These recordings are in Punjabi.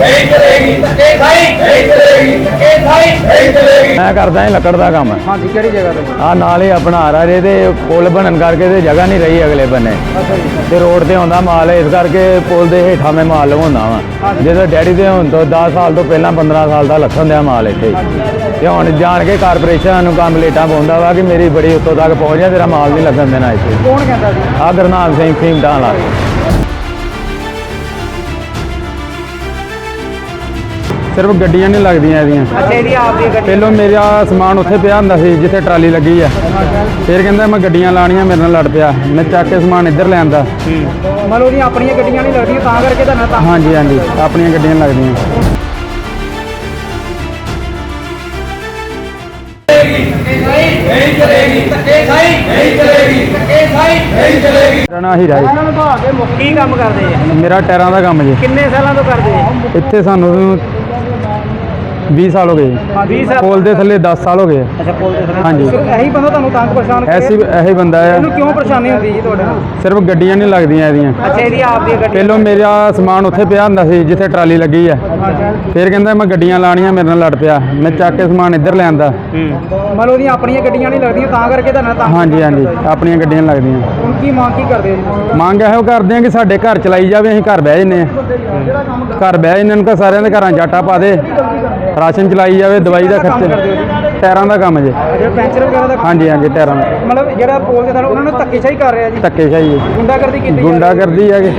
ਨਹੀਂ ਚਲੇਗੀ ਧੱਕੇ ਖਾਈ ਨਹੀਂ ਚਲੇਗੀ ਧੱਕੇ ਖਾਈ ਨਹੀਂ ਚਲੇਗੀ ਮੈਂ ਕਰਦਾ ਹਾਂ ਲੱਕੜ ਦਾ ਕੰਮ। ਹਾਂਜੀ ਕਿਹੜੀ ਜਗ੍ਹਾ ਤੇ? ਆ ਨਾਲ ਹੀ ਆਪਣਾ ਆ ਰਹੇ ਤੇ ਪੁਲ ਬਣਨ ਕਰਕੇ ਤੇ ਜਗ੍ਹਾ ਨਹੀਂ ਰਹੀ ਅਗਲੇ ਬੰਨੇ। ਤੇ ਰੋਡ ਤੇ ਆਉਂਦਾ ਮਾਲ ਇਸ ਕਰਕੇ ਪੁਲ ਦੇ ਹੇਠਾਂ ਮੈਂ ਮਾਲ ਲਵਾਉਂਦਾ ਵਾਂ। ਜਦੋਂ ਡੈਡੀ ਦੇ ਹੁਣ ਤੋਂ 10 ਸਾਲ ਤੋਂ ਪਹਿਲਾਂ 15 ਸਾਲ ਦਾ ਲੱਥਣ ਦਿਆ ਮਾਲ ਇੱਥੇ। ਤੇ ਹੁਣ ਜਾਣ ਕੇ ਕਾਰਪੋਰੇਸ਼ਨ ਨੂੰ ਕੰਮ ਲੇਟਾਂ ਪਾਉਂਦਾ ਵਾ ਕਿ ਮੇਰੀ ਬੜੀ ਉੱਤੋਂ ਤੱਕ ਪਹੁੰਚ ਜਾ ਤੇਰਾ ਮਾਲ ਨਹੀਂ ਲੱਗਣ ਦੇਣਾ ਇੱਥੇ। ਕੌਣ ਕਹਿੰਦਾ ਜੀ? ਆ ਗੁਰਨਾਮ ਸਿੰਘ ਸੀਮਟਾਂ ਵਾਲਾ। ਸਿਰਫ ਗੱਡੀਆਂ ਨਹੀਂ ਲੱਗਦੀਆਂ ਇਹਦੀਆਂ। ਇਹਦੀ ਆਪ ਦੀ ਗੱਡੀ। ਪਹਿਲੋਂ ਮੇਰਾ ਸਮਾਨ ਉੱਥੇ ਪਿਆ ਹੁੰਦਾ ਸੀ ਜਿੱਥੇ ਟਰਾਲੀ ਲੱਗੀ ਆ। ਫਿਰ ਕਹਿੰਦਾ ਮੈਂ ਗੱਡੀਆਂ ਲਾਣੀਆਂ ਮੇਰੇ ਨਾਲ ਲੜ ਪਿਆ। ਮੈਂ ਚੱਕ ਕੇ ਸਮਾਨ ਇੱਧਰ ਲਿਆਂਦਾ ਮਤਲਬ ਉਹਦੀਆਂ ਆਪਣੀਆਂ ਗੱਡੀਆਂ ਨਹੀਂ ਲੱਗਦੀਆਂ ਤਾਂ ਕਰਕੇ ਤਾਂ ਨਾ ਤਾਂ। ਹਾਂਜੀ ਹਾਂਜੀ ਆਪਣੀਆਂ ਗੱਡੀਆਂ ਲੱਗਦੀਆਂ। ਨਹੀਂ ਚਲੇਗੀ ਧੱਕੇ ਖਾਈ ਨਹੀਂ ਚਲੇਗੀ ਧੱਕੇ ਖਾਈ ਨਹੀਂ ਚਲੇਗੀ ਮੇਰਾ ਨਾਂ ਹੀਰਾ ਜੀ ਮੁੱਕੀ ਕੰਮ ਕਰਦੇ ਆ। ਮੇਰਾ ਟਾਇਰਾਂ ਦਾ ਕੰਮ ਜੀ। ਕਿੰਨੇ ਸਾਲਾਂ ਤੋਂ ਕਰਦੇ ਆ? ਇੱਥੇ ਸਾਨੂੰ 20 ਸਾਲ ਹੋ ਗਏ ਹਾਂ 20 ਸਾਲ ਪੁਲ ਦੇ ਥੱਲੇ 10 ਸਾਲ ਹੋ ਗਏ ਅੱਛਾ ਪੁੱਲ ਦੇ ਥੱਲੇ ਹਾਂਜੀ। ਸਿਰਫ ਇਹੀ ਬੰਦਾ ਤੁਹਾਨੂੰ ਤੰਗ ਪਰੇਸ਼ਾਨ ਕਰੇ? ਐਸੀ ਇਹੀ ਬੰਦਾ ਹੈ। ਇਹਨੂੰ ਕਿਉਂ ਪਰੇਸ਼ਾਨੀ ਹੁੰਦੀ ਜੀ ਤੁਹਾਡੇ ਨਾਲ? ਸਿਰਫ ਗੱਡੀਆਂ ਨਹੀਂ ਲੱਗਦੀਆਂ ਇਹਦੀਆਂ। ਅੱਛਾ ਇਹਦੀ ਆਪ ਦੀ ਗੱਡੀ ਪਹਿਲੋਂ ਮੇਰਾ ਸਮਾਨ ਉੱਥੇ ਪਿਆ ਹੁੰਦਾ ਸੀ ਜਿੱਥੇ ਟਰਾਲੀ ਲੱਗੀ ਆ। ਅੱਛਾ। ਫਿਰ ਕਹਿੰਦਾ ਮੈਂ ਗੱਡੀਆਂ ਲਾਣੀਆਂ ਮੇਰੇ ਨਾਲ ਲੜ ਪਿਆ। ਮੈਂ ਚੱਕ ਕੇ ਸਮਾਨ ਇੱਧਰ ਲਿਆਂਦਾ ਮਤਲਬ ਉਹਦੀਆਂ ਆਪਣੀਆਂ ਗੱਡੀਆਂ ਨਹੀਂ ਲੱਗਦੀਆਂ ਤਾਂ ਕਰਕੇ ਤਾਂ ਨਾ ਤਾਂ ਹਾਂਜੀ ਹਾਂਜੀ। ਆਪਣੀਆਂ ਗੱਡੀਆਂ ਲੱਗਦੀਆਂ। ਹੁਣ ਕੀ ਮੰਗ ਕੀ ਕਰਦੇ ਹੋ? ਜੀ ਮੰਗ ਇਹੋ ਕਰਦੇ ਆ ਕਿ ਸਾਡੇ ਘਰ ਚਲਾਈ ਜਾਵੇ ਅਸੀਂ ਘਰ ਬਹਿ ਜੰਨੇ ਆ ਘਰ ਬਹਿ ਇਹਨਾਂ ਨੂੰ ਕਹ ਸਾਰਿਆਂ ਦੇ ਘਰਾਂ ਜਾਟਾ ਪਾ ਦੇ। ਰਾਸ਼ਨ ਚਲਾਈ ਜਾਵੇ ਦਵਾਈ ਦਾ ਖਰਚਾ। ਟਾਇਰਾਂ ਦਾ ਕੰਮ ਜੇ। ਜਿਹੜਾ ਪੈਂਚਰ ਵਗੈਰਾ ਦਾ ਹਾਂਜੀ ਹਾਂਜੀ ਟਾਇਰਾਂ ਦਾ। ਮਤਲਬ ਜਿਹੜਾ ਪੁੱਲ ਦੇ ਥੱਲੇ ਉਹਨਾਂ ਨੂੰ ਧੱਕੇਸ਼ਾਹੀ ਕਰ ਰਿਹਾ ਜੀ? ਧੱਕੇ ਸ਼ਾਹੀ ਗੁੰਡਾਗਰਦੀ ਕੀਤੀ ਜਾ ਰਹੀ ਹੈ। ਗੁੰਡਾਗਰਦੀ ਹੈਗੇ।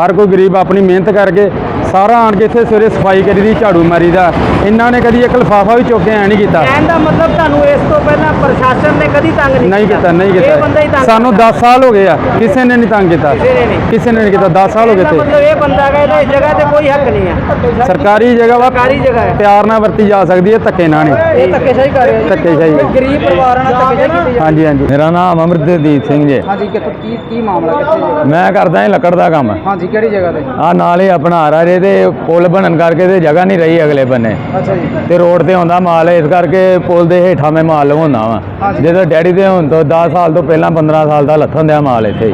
ਹਰ ਕੋਈ ਗਰੀਬ ਆਪਣੀ ਮਿਹਨਤ ਕਰਕੇ ਸਾਰਾ ਆਣ ਕੇ ਇੱਥੇ ਸਵੇਰੇ ਸਫ਼ਾਈ ਕਰੀਦੀ ਝਾੜੂ ਮਾਰੀਦਾ ਇਹਨਾਂ ਨੇ ਕਦੀ ਇੱਕ ਲਿਫਾਫਾ ਵੀ ਚੁੱਕ ਕੇ ਐ ਨਹੀਂ ਕੀਤਾ। ਕਹਿਣ ਦਾ ਮਤਲਬ ਤੁਹਾਨੂੰ ਇਸ ਤੋਂ ਪਹਿਲਾਂ ਪ੍ਰਸ਼ਾਸਨ ਨੇ ਕਦੀ ਤੰਗ ਨਹੀਂ ਨਹੀਂ ਕੀਤਾ? ਨਹੀਂ ਇਹ ਬੰਦਾ ਹੀ ਕੀਤਾ ਤੰਗ ਸਾਨੂੰ 10 ਸਾਲ ਹੋ ਗਏ ਆ ਕਿਸੇ ਨੇ ਨਹੀਂ ਤੰਗ ਕੀਤਾ। ਕਿਸੇ ਨੇ ਨਹੀਂ। ਕਿਸੇ ਨੇ ਨਹੀਂ ਕੀਤਾ 10 ਸਾਲ ਹੋ ਗਏ ਤੇ ਮਤਲਬ ਇਹ ਬੰਦਾ ਹੈਗਾ ਇਹਦਾ ਇਸ ਜਗ੍ਹਾ ਤੇ ਕੋਈ ਹੱਕ ਨਹੀਂ ਹੈ ਸਰਕਾਰੀ ਜਗ੍ਹਾ ਵਾ ਸਰਕਾਰੀ ਜਗ੍ਹਾ ਹੈ। ਪਿਆਰ ਨਾਲ ਵਰਤੀ ਜਾ ਸਕਦੀ ਹੈ ਧੱਕੇ ਨਾਲ ਨਹੀਂ। ਇਹ ਧੱਕੇਸ਼ਾਹੀ ਕਰ ਰਿਹਾ ਜੀ। ਧੱਕੇਸ਼ਾਹੀ ਗਰੀਬ ਪਰਿਵਾਰਾਂ ਨਾਲ ਧੱਕੇਸ਼ਾਹੀ ਕੀਤੀ ਜਾ ਹਾਂਜੀ ਹਾਂਜੀ। ਮੇਰਾ ਨਾਮ ਅਮਰਦੀਪ ਸਿੰਘ ਜੀ। ਹਾਂਜੀ ਕਿੱਥੋਂ ਕੀ ਕੀ ਮਾਮਲਾ ਕਿੱਥੇ ਜੀ? ਮੈਂ ਕਰਦਾ ਹਾਂ ਲੱਕੜ ਦਾ ਕੰਮ। ਹਾਂਜੀ ਕਿਹੜੀ ਜਗ੍ਹਾ ਤੇ? ਆ ਨਾਲ ਹੀ ਆਪਣਾ ਆ ਰਹੇ ਤੇ ਪੁਲ ਬਣਨ ਕਰਕੇ ਤੇ ਜਗ੍ਹਾ ਨਹੀਂ ਰਹੀ ਅਗਲੇ ਬੰਨੇ। ਅੱਛਾ ਜੀ। ਤੇ ਰੋਡ ਤੇ ਆਉਂਦਾ ਮਾਲ ਇਸ ਕਰਕੇ ਪੁਲ ਦੇ ਹੇਠਾਂ ਮੈਂ ਮਾਲ ਲਵਾਉਂਦਾ ਵਾਂ। ਜਦੋਂ ਡੈਡੀ ਦੇ ਹੁਣ ਤੋਂ 10 ਸਾਲ ਤੋਂ ਪਹਿਲਾਂ 15 ਸਾਲ ਦਾ ਲੱਥਣ ਦਿਆ ਮਾਲ ਇੱਥੇ।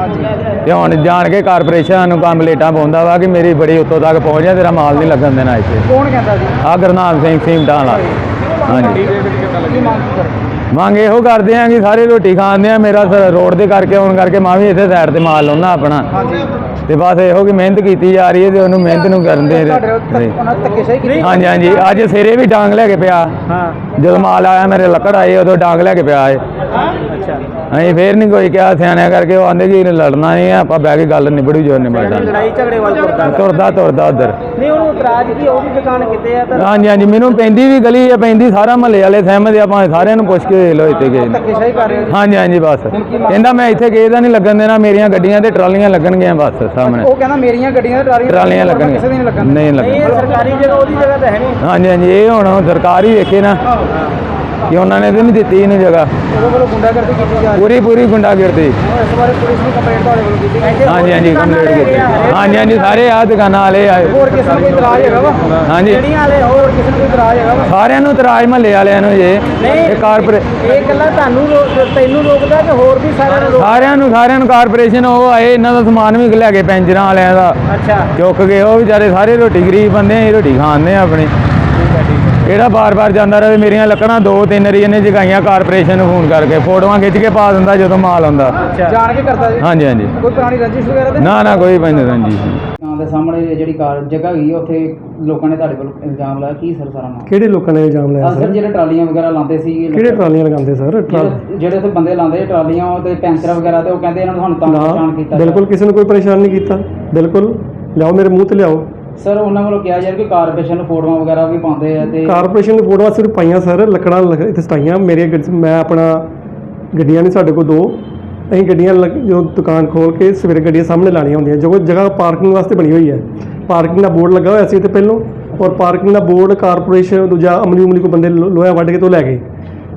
ਤੇ ਹੁਣ ਜਾਣ ਕੇ ਕਾਰਪੋਰੇਸ਼ਨ ਨੂੰ ਕੰਮ ਲੇਟਾਂ ਪਾਉਂਦਾ ਵਾ ਕਿ ਮੇਰੀ ਬੜੀ ਉੱਤੋਂ ਤੱਕ ਪਹੁੰਚ ਜਾ ਤੇਰਾ ਮਾਲ ਨਹੀਂ ਲੱਗਣ ਦੇਣਾ ਇੱਥੇ। ਕੌਣ ਕਹਿੰਦਾ ਜੀ? ਆ ਗੁਰਨਾਮ ਸਿੰਘ ਸੀਮਟਾਂ ਵਾਲਾ। ਹਾਂਜੀ ਮੰਗ ਇਹੋ ਕਰਦੇ ਆ ਕਿ ਸਾਰੇ ਰੋਟੀ ਖਾਂਦੇ ਆ ਮੇਰਾ ਸ- ਰੋਡ ਦੇ ਕਰਕੇ ਆਉਣ ਕਰਕੇ ਮੈਂ ਵੀ ਇੱਥੇ ਸਾਈਡ ਤੇ ਮਾਲ ਲਾਉਣਾ ਆਪਣਾ। ਹਾਂਜੀ ਤੇ ਬਸ ਇਹੋ ਕਿ ਮਿਹਨਤ ਕੀਤੀ ਜਾ ਰਹੀ ਹੈ ਤੇ ਉਹਨੂੰ ਮਿਹਨਤ ਨੂੰ ਕਰਨ ਦੇ ਰਹੇ। ਹਾਂਜੀ ਹਾਂਜੀ। ਅੱਜ ਸਿਰੇ ਵੀ ਡਾਂਗ ਲੈ ਕੇ ਪਿਆ। ਹਾਂ। ਜਦੋਂ ਮਾਲ ਆਇਆ ਮੇਰੇ ਲੱਕੜ ਆਏ ਉਦੋਂ ਡਾਂਗ ਲੈ ਕੇ ਪਿਆ ਏ ਅਸੀਂ ਫੇਰ ਨਹੀਂ ਕੋਈ ਕਿਹਾ ਸਿਆਣਿਆਂ ਕਰਕੇ ਉਹ ਆਂਦੇ ਕਿ ਲੜਨਾ ਨਹੀਂ ਆਪਾਂ ਬਹਿ ਕੇ ਗੱਲ ਨਿਬੜੂ ਜੋ ਨਿਬੜਦਾ। ਲੜਾਈ ਝਗੜੇ ਵੱਲ ਤੁਰਦਾ। ਤੁਰਦਾ ਤੁਰਦਾ ਉਧਰ। ਨਹੀਂ ਉਹਨੂੰ ਇਤਰਾਜ਼ ਕੀ ਉਹ ਵੀ ਦੁਕਾਨ ਕਿਤੇ ਆ ਤਾਂ ਹਾਂਜੀ ਹਾਂਜੀ ਮੈਨੂੰ ਪੈਂਦੀ ਵੀ ਗਲੀ ਆ ਪੈਂਦੀ ਸਾਰਾ ਮਹੱਲੇ ਵਾਲੇ ਸਹਿਮਤ ਆ ਆਪਾਂ ਸਾਰਿਆਂ ਨੂੰ ਪੁੱਛ ਕੇ ਲੋ ਇੱਥੇ ਗਏ ਨੇ। ਧੱਕੇਸ਼ਾਹੀ ਕਰ ਰਹੇ ਹੋ ਜੀ। ਹਾਂਜੀ ਹਾਂਜੀ ਬਸ। ਕਹਿੰਦਾ ਮੈਂ ਇੱਥੇ ਗਏ ਦਾ ਨਹੀਂ ਲੱਗਣ ਦੇਣਾ ਮੇਰੀਆਂ ਗੱਡੀਆਂ ਤੇ ਟਰਾਲੀਆਂ ਲੱਗਣਗੀਆਂ ਬਸ ਸਾਹਮਣੇ। ਉਹ ਕਹਿੰਦਾ ਮੇਰੀਆਂ ਗੱਡੀਆਂ ਤੇ ਟਰਾਲੀਆਂ ਟਰਾਲੀਆਂ ਲੱਗਣਗੀਆਂ। ਕਿਸੇ ਦੀ ਨਹੀਂ ਲੱਗਣ ਨਹੀਂ ਇਹ ਲੱਗਣ ਸਰਕਾਰੀ ਜਗ੍ਹਾ ਉਹਦੀ ਜਗ੍ਹਾ ਤਾਂ ਹੈ ਨਹੀਂ। ਹਾਂਜੀ ਹਾਂਜੀ ਇਹ ਹੁਣ ਸਰਕਾਰ ਹੀ ਵੇਖੇ ਨਾ। ਕਿ ਉਹਨਾਂ ਨੇ ਤੇ ਨਹੀਂ ਦਿੱਤੀ ਇਹਨੂੰ ਜਗ੍ਹਾ। ਉਹਦੇ ਵੱਲੋਂ ਗੁੰਡਾਗਰਦੀ ਕੀਤੀ ਜਾ ਰਹੀ ਪੂਰੀ ਪੂਰੀ ਗੁੰਡਾਗਰਦੀ। ਇਸ ਬਾਰੇ ਪੁਲਿਸ ਨੂੰ ਕੰਪਲੇਂਟ ਤੁਹਾਡੇ ਵੱਲੋਂ ਕੀਤੀ ਗਈ ਹਾਂਜੀ ਹਾਂਜੀ ਕੰਪਲੀਟ ਕੀਤੀ। ਹਾਂਜੀ ਹਾਂਜੀ ਸਾਰੇ ਆ ਦੁਕਾਨਾਂ ਵਾਲੇ ਆਏ। ਹੋਰ ਕਿਸੇ ਨੂੰ ਇਤਰਾਜ਼ ਹੈਗਾ ਵਾ? ਹਾਂਜੀ। ਜਿਹੜੀਆਂ ਵਾਲੇ ਹੋਰ ਕਿਸੇ ਨੂੰ ਇਤਰਾਜ਼ ਹੈਗਾ ਵਾ? ਸਾਰਿਆਂ ਨੂੰ ਤਰਾਜ ਮਹੱਲੇ ਵਾਲਿਆਂ ਨੂੰ ਜੇ ਇਹ। ਕਾਰਪੋਰੇ ਇਹ ਗੱਲਾਂ ਤੁਹਾਨੂੰ ਤੈਨੂੰ ਰੋਕਦਾ ਕਿ ਹੋਰ ਵੀ ਸਾਰਿਆਂ ਨੂੰ ਸਾਰਿਆਂ ਨੂੰ ਸਾਰਿਆਂ ਨੂੰ ਕਾਰਪੋਰੇਸ਼ਨ ਉਹ ਆਏ ਇਹਨਾਂ ਦਾ ਸਮਾਨ ਵੀ ਲੈ ਕੇ ਪੈਂਜਰਾਂ ਵਾਲਿਆਂ ਦਾ। ਅੱਛਾ। ਚੁੱਕ ਗਏ ਉਹ ਵਿਚਾਰੇ ਸਾਰੇ ਰੋਟੀ ਗਰੀਬ ਬੰਦੇ ਆ, ਰੋਟੀ ਖਾਂਦੇ ਆ ਆਪਣੀ। ਕਿਹੜਾ ਬਾਰ-ਬਾਰ ਜਾਂਦਾ ਰਹੇ ਮੇਰੀਆਂ ਲੱਕੜਾਂ ਦੋ ਤਿੰਨ ਰੀ ਇਹਨੇ ਜਗਾਈਆਂ ਕਾਰਪੋਰੇਸ਼ਨ ਨੂੰ ਫੋਨ ਕਰਕੇ ਫੋਟੋਆਂ ਖਿੱਚ ਕੇ ਪਾ ਦਿੰਦਾ ਜਦੋਂ ਮਾਲ ਆਉਂਦਾ। ਜਾਣ ਕੇ ਕਰਦਾ ਜੀ? ਹਾਂਜੀ ਹਾਂਜੀ। ਕੋਈ ਪੁਰਾਣੀ ਰੰਜਿਸ਼ ਵਗੈਰਾ ਤੇ? ਨਾ ਨਾ ਕੋਈ ਪੈਂਦੇ ਰੰਜੀ ਨਾਂ ਦੇ ਸਾਹਮਣੇ ਜਿਹੜੀ ਕਾਰ ਜਗ੍ਹਾ ਗਈ ਉੱਥੇ ਲੋਕਾਂ ਨੇ ਤੁਹਾਡੇ ਕੋਲ ਇਲਜ਼ਾਮ ਲਾਇਆ ਕੀ ਸਰ ਸਾਰਾ ਮਾਮਲਾ? ਕਿਹੜੇ ਲੋਕਾਂ ਨੇ ਇਲਜ਼ਾਮ ਲਾਇਆ ਸਰ ਜਿਹੜੇ ਟਰਾਲੀਆਂ ਵਗੈਰਾ ਲਾਉਂਦੇ ਸੀ ਕਿਹੜੇ ਟਰਾਲੀਆਂ ਲਗਾਉਂਦੇ ਸਰ? ਟਰਾ- ਜਿਹੜੇ ਜਿਹੜੇ ਉੱਥੇ ਬੰਦੇ ਲਾਉਂਦੇ ਟਰਾਲੀਆਂ ਉਹ ਤੇ ਪੈਂਚਰ ਵਗੈਰਾ ਤੇ ਉਹ ਕਹਿੰਦੇ ਇਹਨਾਂ ਨੂੰ ਸਾਨੂੰ ਤੰਗ ਪਰੇਸ਼ਾਨ ਨਾ ਕੀਤਾ ਬਿਲਕੁਲ ਕਿਸੇ ਨੂੰ ਕੋਈ ਪਰੇਸ਼ਾਨ ਨਹੀਂ ਕੀਤਾ। ਬਿਲਕੁਲ। ਲਿਆਓ ਮੇਰੇ ਮੂੰਹ ਤੇ ਲਿਆਓ। ਸਰ, ਉਹਨਾਂ ਵੱਲੋਂ ਕਿਹਾ ਯਾਰ ਕਿ ਕਾਰਪੋਰੇਸ਼ਨ ਨੂੰ ਫੋਟੋਆਂ ਵਗੈਰਾ ਵੀ ਪਾਉਂਦੇ ਆ ਤੇ ਕਾਰਪੋਰੇਸ਼ਨ ਦੀ ਫੋਟੋਆਂ ਸਿਰਫ ਪਾਈਆਂ, ਸਰ, ਲੱਕੜਾਂ ਲਗ- ਇੱਥੇ ਸਟਾਈਆਂ। ਮੇਰੇ ਗੱਡ- ਮੈਂ ਆਪਣਾ ਗੱਡੀਆਂ ਨੇ ਸਾਡੇ ਕੋਲ ਦੋ। ਅਸੀਂ ਗੱਡੀਆਂ ਲੱਗ- ਜੋ ਦੁਕਾਨ ਖੋਲ ਕੇ ਸਵੇਰੇ ਗੱਡੀਆਂ ਸਾਹਮਣੇ ਲਾਣੀਆਂ ਹੁੰਦੀਆਂ। ਜੋ ਜਗ੍ਹਾ ਪਾਰਕਿੰਗ ਵਾਸਤੇ ਬਣੀ ਹੋਈ ਹੈ। ਪਾਰਕਿੰਗ ਦਾ ਬੋਰਡ ਲੱਗਾ ਹੋਇਆ ਸੀ ਇੱਥੇ ਪਹਿਲੋਂ। ਔਰ ਪਾਰਕਿੰਗ ਦਾ ਬੋਰਡ ਕਾਰਪੋਰੇਸ਼ਨ ਦੂਜਾ ਅਮਲੀ ਉਮਲੀ ਕੋ ਬੰਦੇ ਲੋ- ਲੋਹਾ ਵੱਢ ਕੇ ਤੋਂ ਲੈ ਗਏ।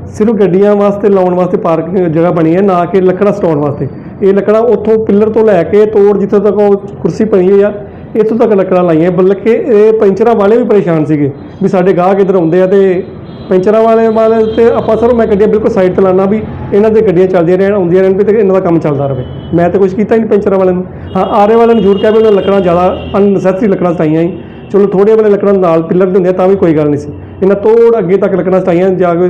ਸਿਰਫ ਗੱਡੀਆਂ ਵਾਸਤੇ ਲਾਉਣ ਵਾਸਤੇ ਪਾਰਕਿੰਗ ਜਗ੍ਹਾ ਬਣੀ ਹੈ, ਨਾ ਕਿ ਲੱਕੜਾਂ ਸਟਾਉਣ ਵਾਸਤੇ। ਇਹ ਲੱਕੜਾਂ ਉੱਥੋਂ ਪਿੱਲਰ ਤੋਂ ਲੈ ਕੇ ਤੋੜ ਜਿੱਥੇ ਤੱਕ ਉਹ ਕੁਰਸੀ ਪਈ ਹੋਈ ਆ ਇੱਥੋਂ ਤੱਕ ਲੱਕੜਾਂ ਲਾਈਆਂ, ਬਲਕਿ ਇਹ ਪੈਂਚਰਾਂ ਵਾਲੇ ਵੀ ਪਰੇਸ਼ਾਨ ਸੀਗੇ ਵੀ ਸਾਡੇ ਗਾਹਕ ਇੱਧਰ ਆਉਂਦੇ ਆ ਤੇ ਪੈਂਚਰਾਂ ਵਾਲੇ ਵਾਲੇ ਤੇ ਆਪਾਂ ਸਰ ਮੈਂ ਗੱਡੀਆਂ ਬਿਲਕੁਲ ਸਾਈਡ ਤੇ ਲਾਣਾ ਵੀ ਇਹਨਾਂ ਦੇ ਗੱਡੀਆਂ ਚੱਲਦੀਆਂ ਰਹਿਣ, ਆਉਂਦੀਆਂ ਰਹਿਣ ਵੀ ਤੇ ਇਹਨਾਂ ਦਾ ਕੰਮ ਚੱਲਦਾ ਰਹੇ। ਮੈਂ ਤਾਂ ਕੁਝ ਕੀਤਾ ਹੀ ਨਹੀਂ ਪੈਂਚਰਾਂ ਵਾਲਿਆਂ ਨੂੰ। ਹਾਂ, ਆਰੇ ਵਾਲਿਆਂ ਨੂੰ ਜ਼ਰੂਰ ਕਹਿ ਵੀ ਉਹਨਾਂ ਲੱਕੜਾਂ ਜ਼ਿਆਦਾ ਅਨਨੈਸੈਸਰੀ ਲੱਕੜਾਂ ਸਟਾਈਆਂ ਹੀ। ਚਲੋ ਥੋੜੇ ਵਾਲੇ ਲੱਕੜਾਂ ਨਾਲ ਪਿੱਲਰ ਦੇ ਹੁੰਦੇ ਆ, ਤਾਂ ਵੀ ਕੋਈ ਗੱਲ ਨਹੀਂ ਸੀ। ਇਹਨਾਂ ਤੋੜ ਅੱਗੇ ਤੱਕ ਲੱਕੜਾਂ ਸਟਾਈਆਂ ਜਾ ਕੇ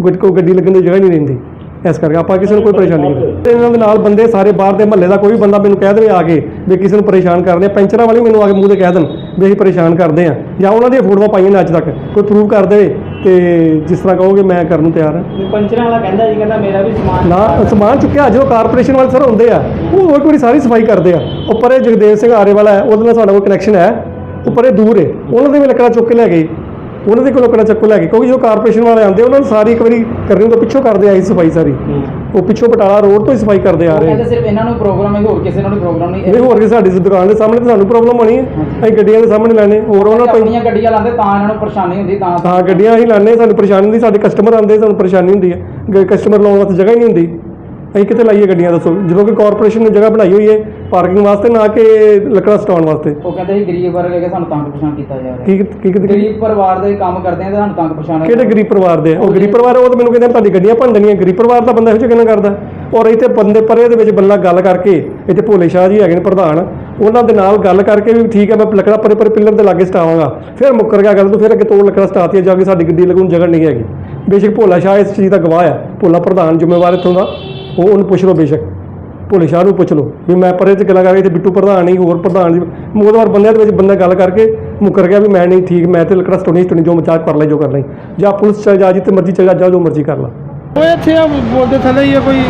ਗੁੱਟ ਗੱਡੀ ਲੱਗਣ ਦੀ ਜਗ੍ਹਾ ਨਹੀਂ ਰਹਿੰਦੀ। ਇਸ ਕਰਕੇ ਆਪਾਂ ਕਿਸੇ ਨੂੰ ਕੋਈ ਪਰੇਸ਼ਾਨੀ ਨਹੀਂ ਕਰਦੇ। ਇਹਨਾਂ ਦੇ ਨਾਲ ਬੰਦੇ ਸਾਰੇ ਬਾਹਰ ਦੇ ਮਹੱਲੇ ਦਾ ਕੋਈ ਵੀ ਬੰਦਾ ਮੈਨੂੰ ਕਹਿ ਦੇਵੇ ਆ ਕੇ ਵੀ ਕਿਸੇ ਨੂੰ ਪਰੇਸ਼ਾਨ ਕਰਦੇ ਆ ਪੈਂਚਰਾਂ ਵਾਲੇ ਮੈਨੂੰ ਆ ਕੇ ਮੂੰਹ ਤੇ ਕਹਿ ਦੇਣ ਵੀ ਅਸੀਂ ਪਰੇਸ਼ਾਨ ਕਰਦੇ ਆ ਜਾਂ ਉਹਨਾਂ ਦੀਆਂ ਫੋਟੋਆਂ ਪਾਈਆਂ ਨੇ ਅੱਜ ਤੱਕ ਕੋਈ ਪ੍ਰੂਵ ਕਰ ਦੇਵੇ ਤੇ ਜਿਸ ਤਰ੍ਹਾਂ ਕਹੋਗੇ ਮੈਂ ਕਰਨ ਨੂੰ ਤਿਆਰ ਹਾਂ। ਪੰਚਰਾਂ ਵਾਲਾ ਕਹਿੰਦਾ ਜੀ ਕਹਿੰਦਾ ਮੇਰਾ ਵੀ ਸਮਾਨ ਨਾ ਸਮਾਨ ਚੁੱਕਿਆ ਜਦੋਂ ਕਾਰਪੋਰੇਸ਼ਨ ਵਾਲੇ ਸਰ ਹੁੰਦੇ ਆ ਉਹ ਇੱਕ ਵਾਰੀ ਸਾਰੀ ਸਫ਼ਾਈ ਕਰਦੇ ਆ। ਉੱਪਰ ਇਹ ਜਗਦੇਵ ਸਿੰਘ ਆਰੇ ਵਾਲਾ ਹੈ ਉਹਦੇ ਨਾਲ ਸਾਡਾ ਕੋਈ ਕਨੈਕਸ਼ਨ ਹੈ। ਉੱਪਰ ਇਹ ਦੂਰ ਹੈ ਉਹਨਾਂ ਦੇ ਵੀ ਲੱਕੜਾਂ ਚੁੱਕ ਕੇ ਲੈ ਗਏ। ਉਹਨਾਂ ਦੇ ਕੋਲ ਲੱਕੜਾਂ ਚੱਕ ਕੇ ਲੈ ਗਏ ਕਿਉਂਕਿ ਜੋ ਕਾਰਪੋਰੇਸ਼ਨ ਵਾਲੇ ਆਉਂਦੇ ਉਹਨਾਂ ਨੂੰ ਸਾਰੀ ਇੱਕ ਵਾਰੀ ਕਰਨੀ ਹੁੰਦੀ ਪਿੱਛੋਂ ਕਰਦੇ ਆਈ ਸਫ਼ਾਈ ਸਾਰੀ। ਉਹ ਪਿੱਛੋਂ ਬਟਾਲਾ ਰੋਡ ਤੋਂ ਹੀ ਸਫ਼ਾਈ ਕਰਦੇ ਆ ਰਹੇ। ਕਹਿੰਦੇ ਸਿਰਫ ਇਹਨਾਂ ਨੂੰ ਪ੍ਰੋਗਰਾਮ ਹੈ ਹੋਰ ਕਿਸੇ ਨੂੰ ਪ੍ਰੋਗਰਾਮ ਨਹੀਂ ਇਹ ਹੋਰ ਕਿ ਸਾਡੀ ਦੁਕਾਨ ਦੇ ਸਾਹਮਣੇ ਤਾਂ ਸਾਨੂੰ ਪ੍ਰੋਬਲਮ ਹੋਣੀ ਹੈ। ਅਸੀਂ ਗੱਡੀਆਂ ਦੇ ਸਾਹਮਣੇ ਲੈਣੇ ਹੋਰ ਉਹਨਾਂ ਨੂੰ ਆਪਣੀਆਂ ਗੱਡੀਆਂ ਲਾਉਂਦੇ ਤਾਂ ਇਹਨਾਂ ਨੂੰ ਪਰੇਸ਼ਾਨੀ ਹੁੰਦੀ ਤਾਂ ਹਾਂ ਗੱਡੀਆਂ ਅਸੀਂ ਲਾਣੇ ਸਾਨੂੰ ਪਰੇਸ਼ਾਨੀ ਹੁੰਦੀ ਸਾਡੇ ਕਸਟਮਰ ਆਉਂਦੇ ਸਾਨੂੰ ਪਰੇਸ਼ਾਨੀ ਹੁੰਦੀ ਹੈ। ਕਸਟਮਰ ਲਾਉਣ ਵਾਸਤੇ ਜਗ੍ਹਾ ਹੀ ਨਹੀਂ ਹੁੰਦੀ। ਅਸੀਂ ਕਿੱਥੇ ਲਾਈਏ ਗੱਡੀਆਂ ਦੱਸੋ? ਜਦੋਂ ਕਿ ਕਾਰਪੋਰੇਸ਼ਨ ਨੇ ਜਗ੍ਹਾ ਬਣਾਈ ਹੋਈ ਹੈ ਪਾਰਕਿੰਗ ਵਾਸਤੇ ਨਾ ਕਿ ਲੱਕੜਾਂ ਸਟਾਉਣ ਵਾਸਤੇ। ਉਹ ਕਹਿੰਦੇ ਸੀ ਗਰੀਬ ਵਰਗ ਹੈਗੇ ਸਾਨੂੰ ਤੰਗ ਪਰੇਸ਼ਾਨ ਕੀਤਾ ਜਾ ਰਿਹਾ। ਕੀ ਕੀ ਕੀ- ਗਰੀਬ ਪਰਿਵਾਰ ਦੇ ਕੰਮ ਕਰਦੇ ਆ ਤੇ ਸਾਨੂੰ ਤੰਗ ਪਰੇਸ਼ਾਨ ਕਿਹੜੇ ਗਰੀਬ ਪਰਿਵਾਰ ਦੇ ਆ? ਉਹ ਗਰੀਬ ਪਰਿਵਾਰ ਉਹ ਤਾਂ ਮੈਨੂੰ ਕਹਿੰਦੇ ਤੁਹਾਡੀ ਗੱਡੀਆਂ ਭੰਨ ਦੇਣੀਆਂ। ਗਰੀਬ ਪਰਿਵਾਰ ਦਾ ਬੰਦਾ ਇਹੋ ਜਿਹਾ ਕਿਹਨਾਂ ਕਰਦਾ? ਔਰ ਇੱਥੇ ਬੰਦੇ ਪਰੇ ਦੇ ਵਿੱਚ ਬੰਦਾ ਗੱਲ ਕਰਕੇ ਇੱਥੇ ਭੋਲੇ ਸ਼ਾਹ ਜੀ ਹੈਗੇ ਨੇ ਪ੍ਰਧਾਨ ਉਹਨਾਂ ਦੇ ਨਾਲ ਗੱਲ ਕਰਕੇ ਵੀ ਠੀਕ ਹੈ ਮੈਂ ਲੱਕੜਾ ਪਰੇ ਪਰੇ ਪਿੱਲਰ ਦੇ ਲਾਗੇ ਸਟਾਵਾਂਗਾ। ਫਿਰ ਮੁੱਕਰ ਗਿਆ ਗੱਲ ਤੋਂ ਫਿਰ ਅੱਗੇ ਤੋੜ ਲੱਕੜਾ ਸਟਾਤੀਆਂ ਜਾ ਕੇ ਸਾਡੀ ਗੱਡੀ ਲੱਗਣ ਜਗ੍ਹਾ ਨਹੀਂ ਹੈਗੀ। ਬੇਸ਼ੱਕ ਭੋਲਾ ਸ਼ਾਹ ਇਸ ਚੀਜ਼ ਦਾ ਗਵਾਹ ਆ। ਭੋਲਾ ਪ੍ਰਧਾਨ ਜ਼ਿੰਮੇਵਾਰ ਇੱਥੋਂ ਦਾ। ਉਹ ਉਹਨੂੰ ਪੁੱਛ ਲਓ ਬੇਸ਼ੱਕ। ਭੋਲੇ ਸ਼ਾਹ ਨੂੰ ਪੁੱਛ ਲਓ। ਵੀ ਮੈਂ ਪਰੇ ਤੇ ਗੱਲਾਂ ਕਰਕੇ ਇੱਥੇ ਬਿੱਟੂ ਪ੍ਰਧਾਨ ਨਹੀਂ ਹੋਰ ਪ੍ਰਧਾਨ ਜੀ। ਮੋਦਵਾਰ ਬੰਦਿਆਂ ਦੇ ਵਿੱਚ ਬੰਦਾ ਗੱਲ ਕਰਕੇ ਮੁੱਕਰ ਗਿਆ ਵੀ ਮੈਂ ਨਹੀਂ ਠੀਕ ਮੈਂ ਤੇ ਲੱਕੜਾ ਸਟੋਣੀ ਸਟੋਣੀ ਜੋ ਮਚਾਕ ਕਰ ਲੈ ਜੋ ਕਰ ਲੈ। ਜਾਂ ਪੁਲਿਸ ਚਲ ਜਾ ਜਿੱਥੇ ਮਰਜ਼ੀ ਚਲ ਜਾ ਜਾ ਮਰਜ਼ੀ ਕਰ ਲਾ। ਉਹ ਇੱਥੇ ਆ ਬੋਲਦੇ ਥੱਲੇ ਹੀ ਆ ਕੋਈ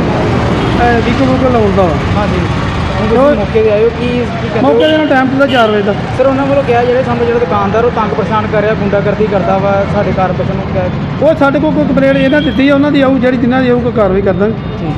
ਵੀਕੋ ਵੀਕੋ ਲਾਉਂਦਾ ਹਾਂਜੀ। ਮੌਕੇ ਤੇ ਆਇਓ ਕੀ ਕੀ ਕਹਿੰਦੇ ਮੌਕੇ ਦੇ ਨਾਲ ਟਾਈਮ ਤਾਂ 4 ਵਜੇ ਦਾ ਸਰ ਉਹਨਾਂ ਵੱਲੋਂ ਕਿਹਾ ਜਿਹੜੇ ਸਾਨੂੰ ਜਿਹੜਾ ਦੁਕਾਨਦਾਰ ਉਹ ਤੰਗ ਪਰੇਸ਼ਾਨ ਕਰ ਰਿਹਾ ਗੁੰਡਾਗਰਦੀ ਕਰਦਾ ਵਾ ਸਾਡੇ ਕਾਰਪੋਰੇਸ਼ਨ ਨੂੰ ਕਿਹਾ। ਉਹ ਸਾਡੇ ਕੋਲ ਕੋਈ ਕੰਪਲੇਂਟ ਇਹਨਾਂ ਦਿੱਤੀ ਆ ਉਹਨਾਂ ਦੀ ਆਊ ਜਿਹੜੀ ਜਿਨ੍ਹਾਂ ਦੀ ਆਊ ਕੋਈ ਕਾਰਵਾਈ ਕਰ ਦਾਂਗੇ